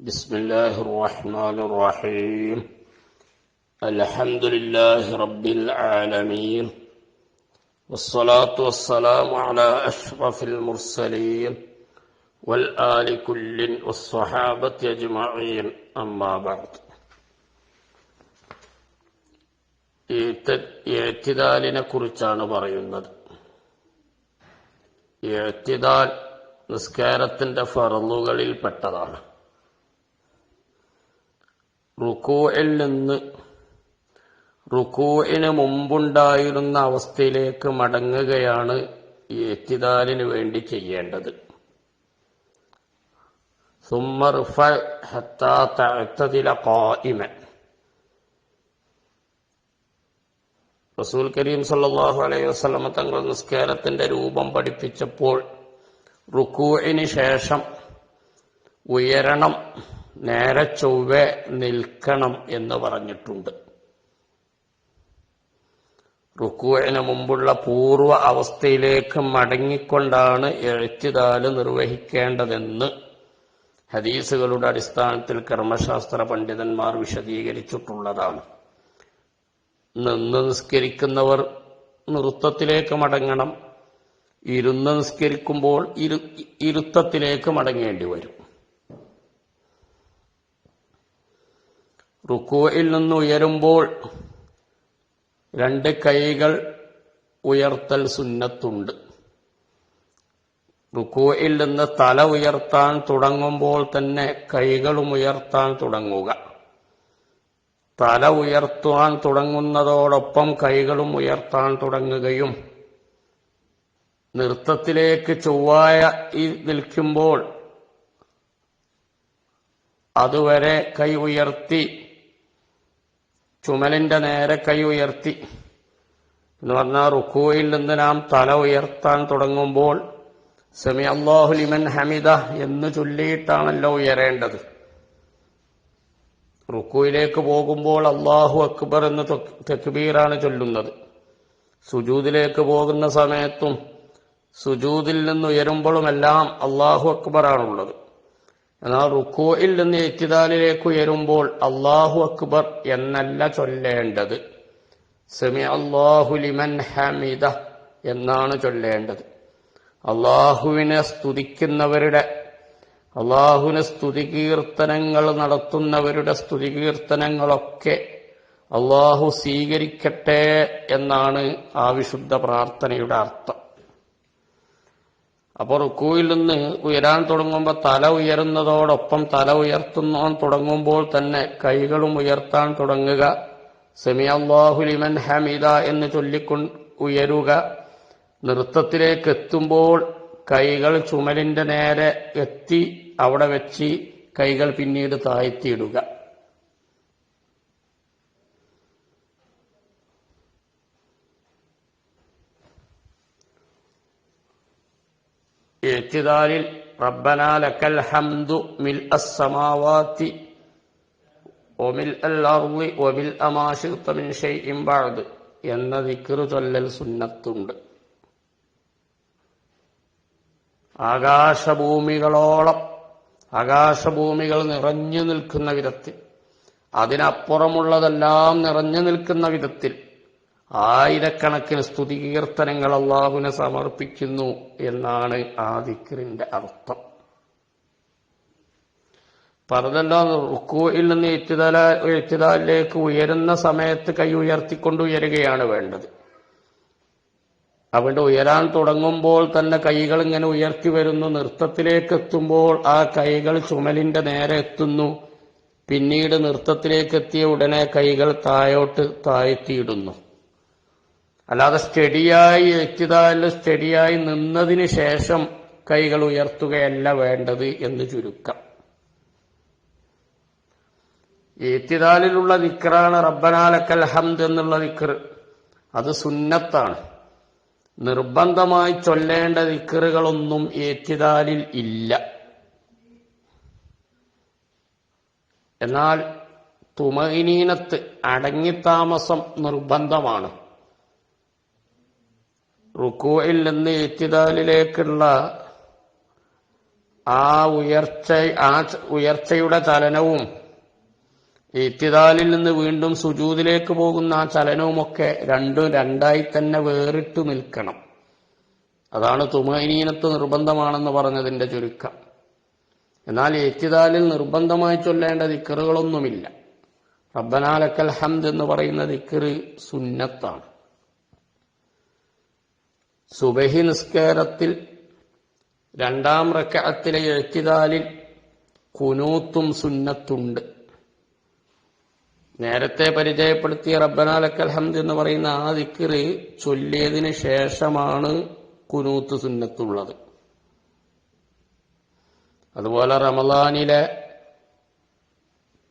بسم الله الرحمن الرحيم الحمد لله رب العالمين والصلاة والسلام على أشرف المرسلين والآل كل والصحابة أجمعين أما بعد എഴുത്തിദാലിനെ കുറിച്ചാണ് പറയുന്നത് എഴുത്തിദാൽ നിസ്കാരത്തിന്റെ ഫറലുകളിൽ പെട്ടതാണ് റുക്കൂയിൽ നിന്ന് റുക്കൂയിന് മുമ്പുണ്ടായിരുന്ന അവസ്ഥയിലേക്ക് മടങ്ങുകയാണ് ഈ എത്തിദാലിന് വേണ്ടി ചെയ്യേണ്ടത്. റസൂൽ കരീം സല്ലാഹു അലൈഹി വസ്ലമ തങ്ങൾ നിസ്കാരത്തിന്റെ രൂപം പഠിപ്പിച്ചപ്പോൾ റുക്കൂയിന് ശേഷം ഉയരണം നേരെ ചൊവ്വെ നിൽക്കണം എന്ന് പറഞ്ഞിട്ടുണ്ട്. റുക്കുവിന് മുമ്പുള്ള പൂർവ അവസ്ഥയിലേക്ക് മടങ്ങിക്കൊണ്ടാണ് എഴുത്തിതാൽ നിർവഹിക്കേണ്ടതെന്ന് ഹദീസുകളുടെ അടിസ്ഥാനത്തിൽ കർമ്മശാസ്ത്ര പണ്ഡിതന്മാർ വിശദീകരിച്ചിട്ടുള്ളതാണ്. നിന്ന് നിസ്കരിക്കുന്നവർ നൃത്തത്തിലേക്ക് മടങ്ങണം. ഇരുന്ന് നിസ്കരിക്കുമ്പോൾ ഇരു ഇരുത്തത്തിലേക്ക് മടങ്ങേണ്ടി വരും. റുക്കുവയിൽ നിന്ന് ഉയരുമ്പോൾ രണ്ട് കൈകൾ ഉയർത്തൽ സുന്നത്തുണ്ട്. റുക്കുവയിൽ നിന്ന് തല ഉയർത്താൻ തുടങ്ങുമ്പോൾ തന്നെ കൈകളും ഉയർത്താൻ തുടങ്ങുക. തല ഉയർത്താൻ തുടങ്ങുന്നതോടൊപ്പം കൈകളും ഉയർത്താൻ തുടങ്ങുകയും നൃത്തത്തിലേക്ക് ചൊവ്വായ നിൽക്കുമ്പോൾ അതുവരെ കൈ ഉയർത്തി ചുമലിന്റെ നേരെ കൈ ഉയർത്തി. എന്ന് പറഞ്ഞാൽ റുക്കുവയിൽ നിന്ന് നാം തല ഉയർത്താൻ തുടങ്ങുമ്പോൾ സെമി അള്ളാഹുലിമൻ ഹമിദ എന്ന് ചൊല്ലിയിട്ടാണല്ലോ ഉയരേണ്ടത്. റുക്കുയിലേക്ക് പോകുമ്പോൾ അള്ളാഹു അക്ബർ എന്ന് തെക്ബീറാണ് ചൊല്ലുന്നത്. സുജൂദിലേക്ക് പോകുന്ന സമയത്തും സുജൂദിൽ നിന്ന് ഉയരുമ്പോഴുമെല്ലാം അള്ളാഹു അക്ബറാണുള്ളത് എന്നാൽ റുക്കോയിൽ നിന്ന് എത്തിദാലിലേക്ക് ഉയരുമ്പോൾ അള്ളാഹു അക്ബർ എന്നല്ല ചൊല്ലേണ്ടത്. സെമി അള്ളാഹു ലിമൻ ഹമിദ എന്നാണ് ചൊല്ലേണ്ടത്. അള്ളാഹുവിനെ സ്തുതിക്കുന്നവരുടെ അള്ളാഹുവിന് സ്തുതികീർത്തനങ്ങൾ നടത്തുന്നവരുടെ സ്തുതികീർത്തനങ്ങളൊക്കെ അള്ളാഹു സ്വീകരിക്കട്ടെ എന്നാണ് ആ വിശുദ്ധ പ്രാർത്ഥനയുടെ അർത്ഥം. അപ്പോൾ റുക്കുവിൽ നിന്ന് ഉയരാൻ തുടങ്ങുമ്പോൾ തല ഉയരുന്നതോടൊപ്പം തല ഉയർത്തുന്നോൻ തുടങ്ങുമ്പോൾ തന്നെ കൈകളും ഉയർത്താൻ തുടങ്ങുക. സെമി അള്ളാഹുലിമൻ ഹമിദ എന്ന് ചൊല്ലിക്കൊണ്ട് ഉയരുക. നൃത്തത്തിലേക്ക് എത്തുമ്പോൾ കൈകൾ ചുമലിന്റെ നേരെ എത്തി അവിടെ വെച്ച് കൈകൾ പിന്നീട് താഴ്ത്തിയിടുക. എത്തിദാലിൽ റബ്ബന ലക്കൽ ഹംദു മിൽ അസ്സമാവാത്തി ഒമിൽ അൽ അർളി ഒമിൽ അമാശിർത്തമിൻ മിൻ ഷൈഇൻ ബഅദ് എന്ന ദിക്റ് ചൊല്ലൽ സുന്നത്തുണ്ട്. ആകാശഭൂമികളോളം ആകാശഭൂമികൾ നിറഞ്ഞു നിൽക്കുന്ന വിധത്തിൽ അതിനപ്പുറമുള്ളതെല്ലാം നിറഞ്ഞു നിൽക്കുന്ന വിധത്തിൽ ആയിരക്കണക്കിന് സ്തുതി കീർത്തനങ്ങൾ അള്ളാഹുവിനെ സമർപ്പിക്കുന്നു എന്നാണ് ആ ദിക്റിന്റെ അർത്ഥം. പറഞ്ഞല്ലോ റുക്കുവിൽ നിന്ന് എഴുത്തുതല എഴുത്തുതാലിലേക്ക് ഉയരുന്ന സമയത്ത് കൈ ഉയർത്തിക്കൊണ്ട് ഉയരുകയാണ് വേണ്ടത്. അവിടെ ഉയരാൻ തുടങ്ങുമ്പോൾ തന്നെ കൈകൾ ഇങ്ങനെ ഉയർത്തി വരുന്നു. നൃത്തത്തിലേക്ക് എത്തുമ്പോൾ ആ കൈകൾ ചുമലിന്റെ നേരെ എത്തുന്നു. പിന്നീട് നൃത്തത്തിലേക്ക് എത്തിയ ഉടനെ കൈകൾ താഴോട്ട് താഴ്ത്തിയിടുന്നു. അല്ലാതെ സ്റ്റഡിയായി എത്തിതാൽ സ്റ്റഡിയായി നിന്നതിന് ശേഷം കൈകൾ ഉയർത്തുകയല്ല വേണ്ടത് എന്ന് ചുരുക്കം. ഏത്തിദാലിലുള്ള നിക്കറാണ് റബ്ബനാലക്കൽ ഹംദ് എന്നുള്ള ദിക്ർ അത് സുന്നത്താണ്. നിർബന്ധമായി ചൊല്ലേണ്ട ദിക്കറുകളൊന്നും ഏറ്റിദാലിൽ ഇല്ല. എന്നാൽ തുമകിനീനത്ത് അടങ്ങിത്താമസം നിർബന്ധമാണ്. റുക്കുവയിൽ നിന്ന് ഇത്തിദാലിലേക്കുള്ള ആ ഉയർച്ച ആ ഉയർച്ചയുടെ ചലനവും ഇത്തിദാലിൽ നിന്ന് വീണ്ടും സുജൂതിലേക്ക് പോകുന്ന ആ ചലനവുമൊക്കെ രണ്ടും രണ്ടായി തന്നെ വേറിട്ട് നിൽക്കണം. അതാണ് തുമൈനീനത്ത് നിർബന്ധമാണെന്ന് പറഞ്ഞതിന്റെ ചുരുക്കം. എന്നാൽ എത്തിദാലിൽ നിർബന്ധമായി ചൊല്ലേണ്ട ദിക്കറുകളൊന്നുമില്ല റബ്ബനാലക്കൽ ഹംദ് എന്ന് പറയുന്ന ദിക്കറ് സുന്നത്താണ്. സുബഹി നിസ്കാരത്തിൽ രണ്ടാം റക്കഅത്തിലെ എഴുത്തിതാലിൽ കുനൂത്തും സുന്നത്തുണ്ട്. നേരത്തെ പരിചയപ്പെടുത്തിയ റബ്ബനാലക്കൽ ഹംദ് എന്ന് പറയുന്ന ആ ദിക്കറ് ചൊല്ലിയതിന് ശേഷമാണ് കുനൂത്ത് സുന്നത്തുള്ളത്. അതുപോലെ റമദാനിലെ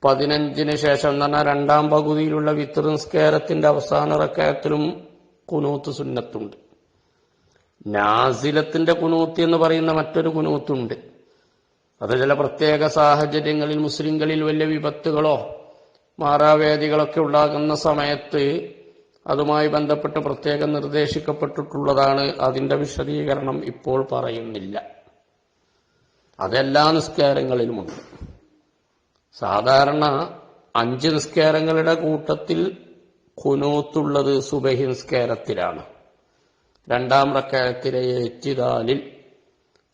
പതിനഞ്ചിന് ശേഷം എന്ന് പറഞ്ഞാൽ രണ്ടാം പകുതിയിലുള്ള വിത്തർ നിസ്കാരത്തിന്റെ അവസാന റക്കയത്തിലും കുനൂത്ത് സുന്നത്തുണ്ട്. നാസിലത്തിന്റെ കുനൂത്ത് എന്ന് പറയുന്ന മറ്റൊരു കുനൂത്തുണ്ട്. അത് ചില പ്രത്യേക സാഹചര്യങ്ങളിൽ മുസ്ലിങ്ങളിൽ വലിയ വിപത്തുകളോ മാറാവേദികളൊക്കെ ഉണ്ടാകുന്ന സമയത്ത് അതുമായി ബന്ധപ്പെട്ട് പ്രത്യേകം നിർദ്ദേശിക്കപ്പെട്ടിട്ടുള്ളതാണ് അതിന്റെ വിശദീകരണം ഇപ്പോൾ പറയുന്നില്ല. അതെല്ലാ നിസ്കാരങ്ങളിലുമുണ്ട്. സാധാരണ അഞ്ച് നിസ്കാരങ്ങളുടെ കൂട്ടത്തിൽ കുനൂത്തുള്ളത് സുബഹി നിസ്കാരത്തിലാണ്. രണ്ടാം റക്കയത്തിലെ എത്തിദാലിൽ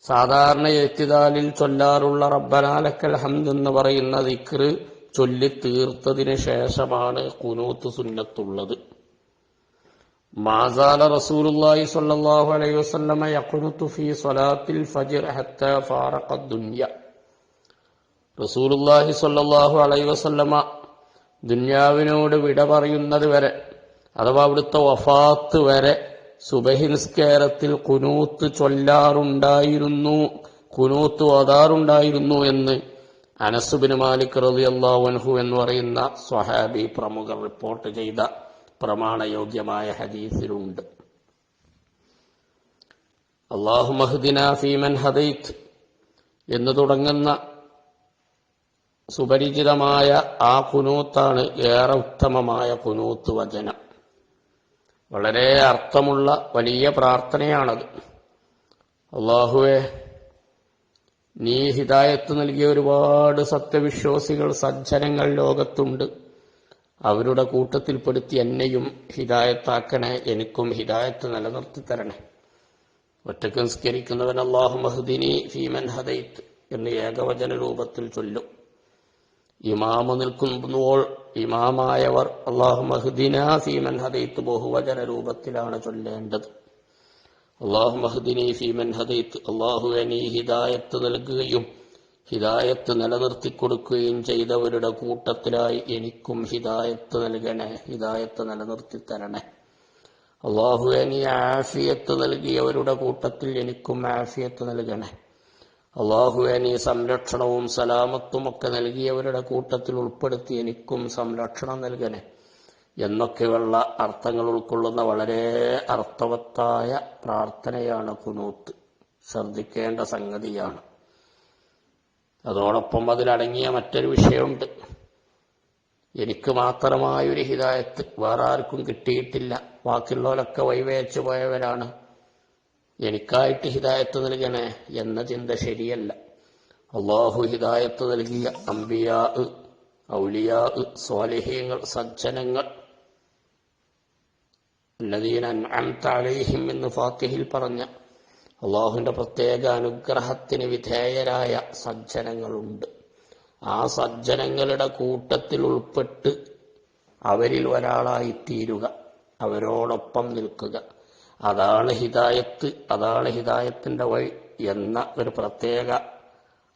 സാധാരണ എത്തിദാലിൽ ചൊല്ലാറുള്ള റബ്ബനാലക്കൽ ഹംദ് എന്ന് പറയുന്ന ദിക്റ് ചൊല്ലി തീർത്തതിന് ശേഷമാണ് കുനൂത്ത് സുന്നത്തുള്ളത്. മാസാല റസൂലുള്ളാഹി സ്വല്ലല്ലാഹു അലൈഹി വസല്ലമ യഖ്നുതു ഫീ സ്വലാത്തിൽ ഫജ്ർ ഹത്ത ഫാറഖ ദുനിയ. റസൂലുള്ളാഹി സ്വല്ലല്ലാഹു അലൈഹി വസല്ലമ ദുന്യാവിനോട് വിട പറയുന്നത് വരെ അഥവാ അവിടുത്തെ വഫാത്ത് വരെ സുബഹി നിസ്കാരത്തിൽ കുനൂത്ത് ചൊല്ലാറുണ്ടായിരുന്നു കുനൂത്ത് ഓതാറുണ്ടായിരുന്നു എന്ന് അനസുബിന് മാലിക് റളിയല്ലാഹു അൻഹു എന്ന് പറയുന്ന സ്വഹാബി പ്രമുഖർ റിപ്പോർട്ട് ചെയ്ത പ്രമാണയോഗ്യമായ ഹദീസിലുണ്ട്. അള്ളാഹു മഹ്ദിന ഫീമൻ ഹദൈത്ത് എന്ന് തുടങ്ങുന്ന സുപരിചിതമായ ആ കുനൂത്താണ് ഏറെ ഉത്തമമായ കുനൂത്ത് വചനം. വളരെ അർത്ഥമുള്ള വലിയ പ്രാർത്ഥനയാണത്. അള്ളാഹുവെ നീ ഹിദായത്ത് നൽകിയ ഒരുപാട് സത്യവിശ്വാസികൾ സജ്ജനങ്ങൾ ലോകത്തുണ്ട്. അവരുടെ കൂട്ടത്തിൽപ്പെടുത്തി എന്നെയും ഹിദായത്താക്കണേ എനിക്കും ഹിദായത്ത് നിലനിർത്തി തരണേ ഒറ്റയ്ക്ക് നിസ്കരിക്കുന്നവൻ അള്ളാഹു മഹദിനി ഫീമൻ ഹദൈത്ത് എന്ന് ഏകവചന രൂപത്തിൽ ചൊല്ലും. ഇമാമ നിൽക്കുമ്പോൾ ഇമാമായവർ അള്ളാഹു മഹദിന ഫീമൻ ബഹുവചന രൂപത്തിലാണ് ചൊല്ലേണ്ടത്. അള്ളാഹു മഹദിനി ഫീമൻ ഹദൈത്ത് അള്ളാഹുവെ നീ ഹിദായത്ത് നൽകുകയും ഹിദായത്ത് നിലനിർത്തി കൊടുക്കുകയും ചെയ്തവരുടെ കൂട്ടത്തിലായി എനിക്കും ഹിദായത്ത് നൽകണേ ഹിദായത്ത് നിലനിർത്തി തരണേ. അള്ളാഹുവെ ആഫിയത്ത് നൽകിയവരുടെ കൂട്ടത്തിൽ എനിക്കും ആഫിയത്ത് നൽകണേ. അള്ളാഹുവെ നീ സംരക്ഷണവും സലാമത്തും ഒക്കെ നൽകിയവരുടെ കൂട്ടത്തിൽ ഉൾപ്പെടുത്തി എനിക്കും സംരക്ഷണം നൽകണേ എന്നൊക്കെയുള്ള അർത്ഥങ്ങൾ ഉൾക്കൊള്ളുന്ന വളരെ അർത്ഥവത്തായ പ്രാർത്ഥനയാണ് കുനൂത്ത്. ശ്രദ്ധിക്കേണ്ട സംഗതിയാണ്. അതോടൊപ്പം അതിലടങ്ങിയ മറ്റൊരു വിഷയമുണ്ട്. എനിക്ക് മാത്രമായൊരു ഹിതായത്ത് വേറെ ആർക്കും കിട്ടിയിട്ടില്ല. ബാക്കിയുള്ളവരൊക്കെ വൈവേച്ചു പോയവരാണ്. എനിക്കായിട്ട് ഹിതായത്ത് നൽകണേ എന്ന ചിന്ത ശരിയല്ല. അള്ളാഹു ഹിതായത്ത് നൽകിയ അമ്പിയാ ഔലിയാ സ്വാലിഹ്യങ്ങൾ സജ്ജനങ്ങൾ. എന്ന് ഫാത്തിഹിൽ പറഞ്ഞ അള്ളാഹുവിന്റെ പ്രത്യേക അനുഗ്രഹത്തിന് വിധേയരായ സജ്ജനങ്ങളുണ്ട്. ആ സജ്ജനങ്ങളുടെ കൂട്ടത്തിൽ ഉൾപ്പെട്ട് അവരിൽ ഒരാളായിത്തീരുക അവരോടൊപ്പം നിൽക്കുക. അതാണ് ഹിതായത്ത് അതാണ് ഹിദായത്തിന്റെ വഴി എന്ന ഒരു പ്രത്യേക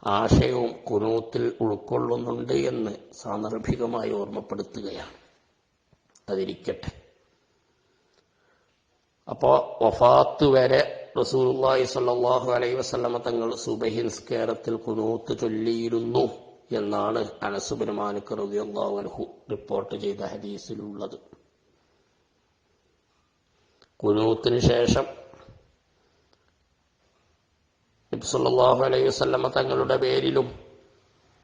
ആശയവും കുനൂത്തിൽ ഉൾക്കൊള്ളുന്നുണ്ട് എന്ന് സാന്ദർഭികമായി ഓർമ്മപ്പെടുത്തുകയാണ്. അതിരിക്കട്ടെ. അപ്പോ വഫാത്ത് വരെ റസൂലുള്ളാഹി സ്വല്ലല്ലാഹു അലൈഹി വസല്ലമ തങ്ങൾ സുബഹി നിസ്കാരത്തിൽ കുനൂത്ത് ചൊല്ലിയിരുന്നു എന്നാണ് അനസുബിൻ മാലിക് റളിയല്ലാഹു റിപ്പോർട്ട് ചെയ്ത ഹദീസിലുള്ളത്. കുനൂത്തിന് ശേഷം നബ്സുല്ലാഹു അലൈഹി വസല്ലമ തങ്ങളുടെ പേരിലും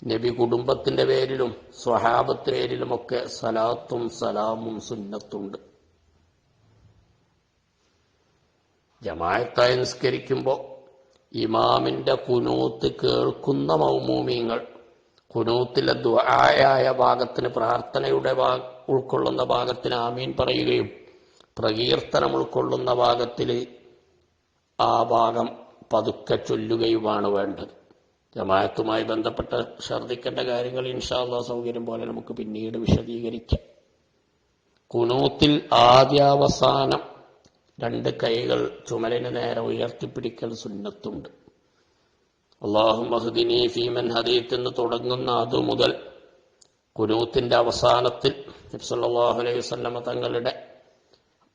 നബി കുടുംബത്തിന്റെ പേരിലും സ്വഹാബത്ത് പേരിലുമൊക്കെ സലാത്തും സലാമും സുന്നത്തുണ്ട്. ജമായത്തായി നിസ്കരിക്കുമ്പോൾ ഇമാമിന്റെ കുനൂത്ത് കേൾക്കുന്ന മൗമൂമിങ്ങൾ കുനൂത്തിലെ ദ്വായായ ഭാഗത്തിന് പ്രാർത്ഥനയുടെ ഉൾക്കൊള്ളുന്ന ഭാഗത്തിന് ആമീൻ പറയുകയും പ്രകീർത്തനം ഉൾക്കൊള്ളുന്ന ഭാഗത്തിൽ ആ ഭാഗം പതുക്കെ ചൊല്ലുകയുമാണ് വേണ്ടത്. ജമാഅത്തുമായി ബന്ധപ്പെട്ട് ഛർദിക്കേണ്ട കാര്യങ്ങൾ ഇൻഷാല്ലാ സൗകര്യം പോലെ നമുക്ക് പിന്നീട് വിശദീകരിക്കാം. കുനൂത്തിൽ ആദ്യാവസാനം രണ്ട് കൈകൾ ചുമലിന് നേരെ ഉയർത്തിപ്പിടിക്കൽ സുന്നത്തുണ്ട്. അള്ളാഹു മഹദിനി ഫീമൻ ഹദീത്ത് എന്ന് തുടങ്ങുന്ന അതു മുതൽ കുനൂത്തിന്റെ അവസാനത്തിൽ നബ്സല്ലാഹു അലൈഹി വസല്ലമ തങ്ങളുടെ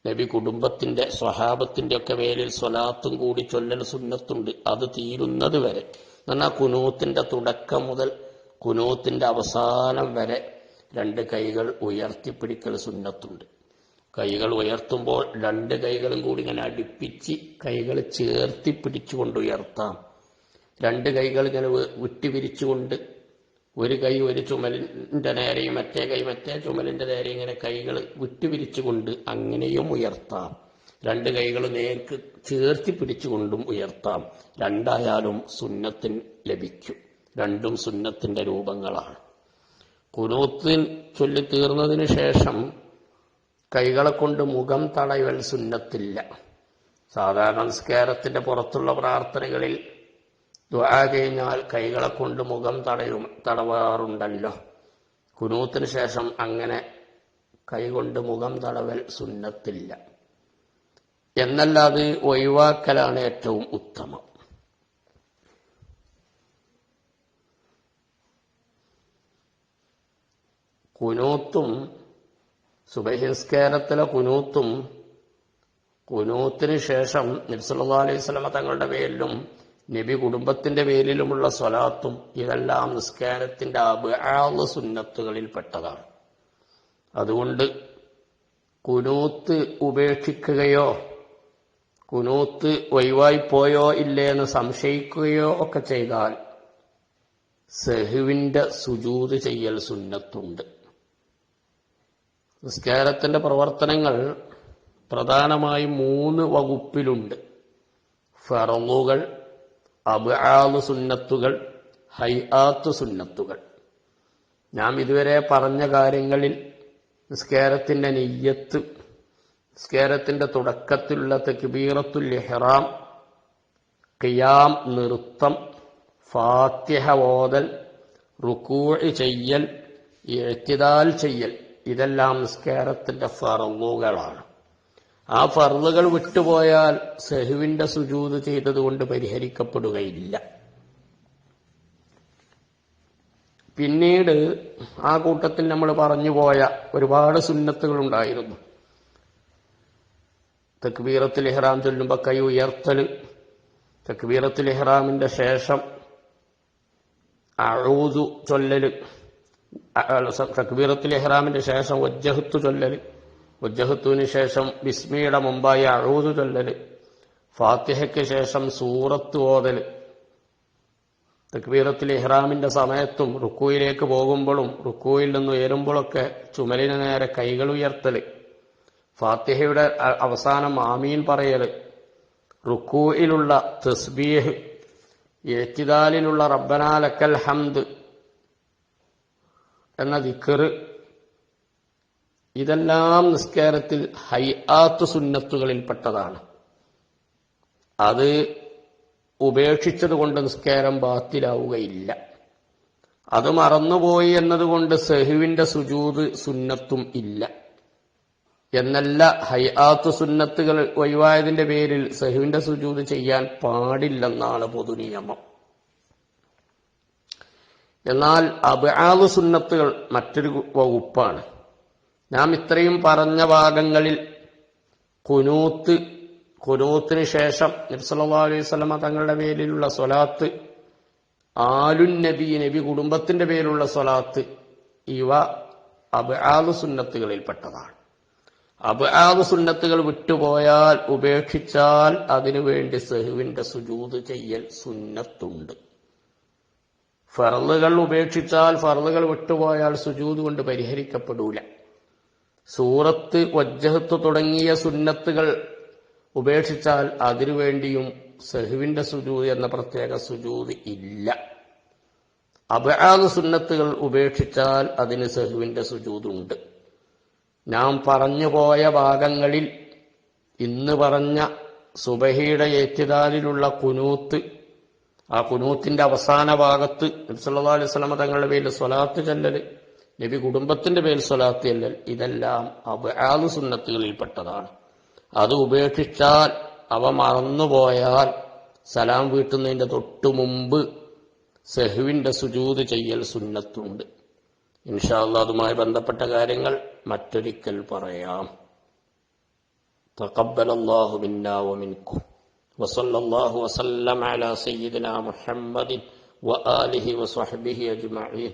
നബി കുടുംബത്തിന്റെ സ്വഹാബത്തിന്റെ ഒക്കെ പേരിൽ സ്വലാത്തും കൂടി ചൊല്ലൽ സുന്നത്തുണ്ട്. അത് തീരുന്നത് വരെ. എന്നാ കുനൂത്തിന്റെ തുടക്കം മുതൽ കുനൂത്തിന്റെ അവസാനം വരെ രണ്ട് കൈകൾ ഉയർത്തിപ്പിടിക്കൽ സുന്നത്തുണ്ട്. കൈകൾ ഉയർത്തുമ്പോൾ രണ്ട് കൈകളും കൂടി ഇങ്ങനെ അടുപ്പിച്ച് കൈകൾ ചേർത്തി പിടിച്ചുകൊണ്ട് ഉയർത്താം. രണ്ട് കൈകൾ ഇങ്ങനെ ഉറ്റിപിരിച്ചുകൊണ്ട് ഒരു കൈ ഒരു ചുമലിന്റെ നേരെയും മറ്റേ കൈ മറ്റേ ചുമലിന്റെ നേരെയും ഇങ്ങനെ കൈകൾ വിട്ടുപിരിച്ചുകൊണ്ട് അങ്ങനെയും ഉയർത്താം. രണ്ട് കൈകൾ നേർക്ക് ചേർത്തി പിടിച്ചുകൊണ്ടും ഉയർത്താം. രണ്ടായാലും സുന്നത്തിൻ ലഭിക്കും. രണ്ടും സുന്നത്തിന്റെ രൂപങ്ങളാണ്. കുനൂത്തിൻ ചൊല്ലി തീർന്നതിന് ശേഷം കൈകളെ കൊണ്ട് മുഖം തടയൽ സുന്നത്തില്ല. സാധാരണ നിസ്കാരത്തിന്റെ പുറത്തുള്ള പ്രാർത്ഥനകളിൽ ദുആ കഴിഞ്ഞാൽ കൈകളെ കൊണ്ട് മുഖം തടയും തടവാറുണ്ടല്ലോ. കുനൂത്തിന് ശേഷം അങ്ങനെ കൈകൊണ്ട് മുഖം തടവൽ സുന്നത്തില്ല. എന്നല്ല അത് ഒഴിവാക്കലാണ് ഏറ്റവും ഉത്തമം. കുനൂത്തും സുബഹിസ്കാരത്തിലെ കുനൂത്തും കുനൂത്തിന് ശേഷം നിർസുല്ലാ അലൈഹി സ്വലമ തങ്ങളുടെ പേരിലും നബി കുടുംബത്തിന്റെ പേരിലുമുള്ള സ്വലാത്തും ഇതെല്ലാം നിസ്കാരത്തിന്റെ അബാൾ സുന്നത്തുകളിൽ പെട്ടതാണ്. അതുകൊണ്ട് കുനൂത്ത് ഉപേക്ഷിക്കുകയോ കുനൂത്ത് ഒഴിവായിപ്പോയോ ഇല്ലേ എന്ന് സംശയിക്കുകയോ ഒക്കെ ചെയ്താൽ സെഹുവിന്റെ സുജൂത് ചെയ്യൽ സുന്നത്തുണ്ട്. നിസ്കാരത്തിന്റെ പ്രവർത്തനങ്ങൾ പ്രധാനമായും മൂന്ന് വകുപ്പിലുണ്ട്. ഫറലുകൾ അബാൽ സുന്നത്തുകൾ ഹൈആത്ത് സുന്നത്തുകൾ. നാം ഇതുവരെ പറഞ്ഞ കാര്യങ്ങളിൽ നിസ്കാരത്തിന്റെ നെയ്യത്ത് നിസ്കാരത്തിന്റെ തുടക്കത്തിലുള്ള തക്ബീറത്തുൽ ഇഹ്റാം ഖിയാം നൃത്തം ഫാത്യഹ ഓതൽ റുക്കൂ ചെയ്യൽ എഴുത്തിദാൽ ചെയ്യൽ ഇതെല്ലാം നിസ്കാരത്തിന്റെ ഫറലുകളാണ് ആ ഫർളുകൾ വിട്ടുപോയാൽ സെഹുവിന്റെ സുജൂത് ചെയ്തതുകൊണ്ട് പരിഹരിക്കപ്പെടുകയില്ല. പിന്നീട് ആ കൂട്ടത്തിൽ നമ്മൾ പറഞ്ഞുപോയ ഒരുപാട് സുന്നത്തുകൾ ഉണ്ടായിരുന്നു തക്ബീറത്തിൽ ഇഹ്റാം ചൊല്ലുമ്പോൾ കൈ ഉയർത്തൽ തക്ബീറത്തിൽ ഇഹ്റാമിന്റെ ശേഷം അഴൂതു ചൊല്ലല് തക്ബീറത്തിൽ ഇഹ്റാമിന്റെ ശേഷം ഒജ്ജഹത്തു ചൊല്ലല്. വജ്ജഹത്തുവിന് ശേഷം ബിസ്മിയുടെ മുമ്പായി അഴൂതു ചൊല്ലല് ഫാത്തിഹയ്ക്ക് ശേഷം സൂറത്ത് ഓതൽ തക്ബീറത്തിൽ ഇഹ്റാമിന്റെ സമയത്തും റുക്കുയിലേക്ക് പോകുമ്പോഴും റുക്കുയിൽ നിന്ന് ഉയരുമ്പോഴൊക്കെ ചുമലിന് നേരെ കൈകൾ ഉയർത്തൽ ഫാത്തിഹയുടെ അവസാനം ആമീൻ പറയൽ റുക്കുയിലുള്ള തസ്ബീഹ് ഏറ്റിദാലിലുള്ള റബ്ബനാലക്കൽ ഹംദ് എന്ന ദിക്കറ് ഇതെല്ലാം നിസ്കാരത്തിൽ ഹൈആത്ത് സുന്നത്തുകളിൽപ്പെട്ടതാണ്. അത് ഉപേക്ഷിച്ചതുകൊണ്ട് നിസ്കാരം ബാത്തിലാവുകയില്ല. അത് മറന്നുപോയി എന്നതുകൊണ്ട് സെഹുവിന്റെ സുജൂത് സുന്നത്തും ഇല്ല. എന്നല്ല ഹൈആത്ത് സുന്നത്തുകൾ ഒഴിവായതിന്റെ പേരിൽ സെഹുവിന്റെ സുജൂത് ചെയ്യാൻ പാടില്ലെന്നാണ് പൊതുനിയമം. എന്നാൽ അബാദ് സുന്നത്തുകൾ മറ്റൊരു വകുപ്പാണ്. നാം ഇത്രയും പറഞ്ഞ ഭാഗങ്ങളിൽ കുനൂത്ത് കുനൂത്തിന് ശേഷം നബ്സല്ലാ അലൈഹി സ്വലമ തങ്ങളുടെ പേരിലുള്ള സ്വലാത്ത് ആലുൻ നബി നബി കുടുംബത്തിന്റെ പേരിലുള്ള സ്വലാത്ത് ഇവ അബാദ് സുന്നത്തുകളിൽപ്പെട്ടതാണ് അബാദ് സുന്നത്തുകൾ വിട്ടുപോയാൽ ഉപേക്ഷിച്ചാൽ അതിനുവേണ്ടി സെഹുവിന്റെ സുജൂത് ചെയ്യൽ സുന്നത്തുണ്ട്. ഫറലുകൾ ഉപേക്ഷിച്ചാൽ ഫറലുകൾ വിട്ടുപോയാൽ സുജൂത് കൊണ്ട് പരിഹരിക്കപ്പെടൂല. സൂറത്ത് വജ്ജഹത്ത് തുടങ്ങിയ സുന്നത്തുകൾ ഉപേക്ഷിച്ചാൽ അതിനുവേണ്ടിയും സഹുവിന്റെ സുജൂത് എന്ന പ്രത്യേക സുജൂത് ഇല്ല. അബാദ് സുന്നത്തുകൾ ഉപേക്ഷിച്ചാൽ അതിന് സഹുവിന്റെ സുജൂതുണ്ട്. നാം പറഞ്ഞുപോയ ഭാഗങ്ങളിൽ ഇന്ന് പറഞ്ഞ സുബഹിയുടെ ഏറ്റുദാലിലുള്ള കുനൂത്ത് ആ കുനൂത്തിന്റെ അവസാന ഭാഗത്ത് നബ്സല്ലാ അലൈഹി സ്വലമ തങ്ങളുടെ പേരിൽ സ്വലാത്ത് ചെല്ലല് നബി കുടുംബത്തിന്റെ പേരിൽ സ്വലാത്ത് ചെല്ലൽ ഇതെല്ലാം അബാദ് സുന്നത്തുകളിൽപ്പെട്ടതാണ് അത് ഉപേക്ഷിച്ചാൽ അവ മറന്നുപോയാൽ സലാം വീട്ടുന്നതിന്റെ തൊട്ടു മുമ്പ് സെഹുവിന്റെ സുജൂത് ചെയ്യൽ സുന്നത്തുണ്ട് ഇൻഷാല്ല അതുമായി ബന്ധപ്പെട്ട കാര്യങ്ങൾ മറ്റൊരിക്കൽ പറയാം تقبل الله منا ومنكم وصلى الله وسلم على سيدنا محمد وآله وصحبه أجمعين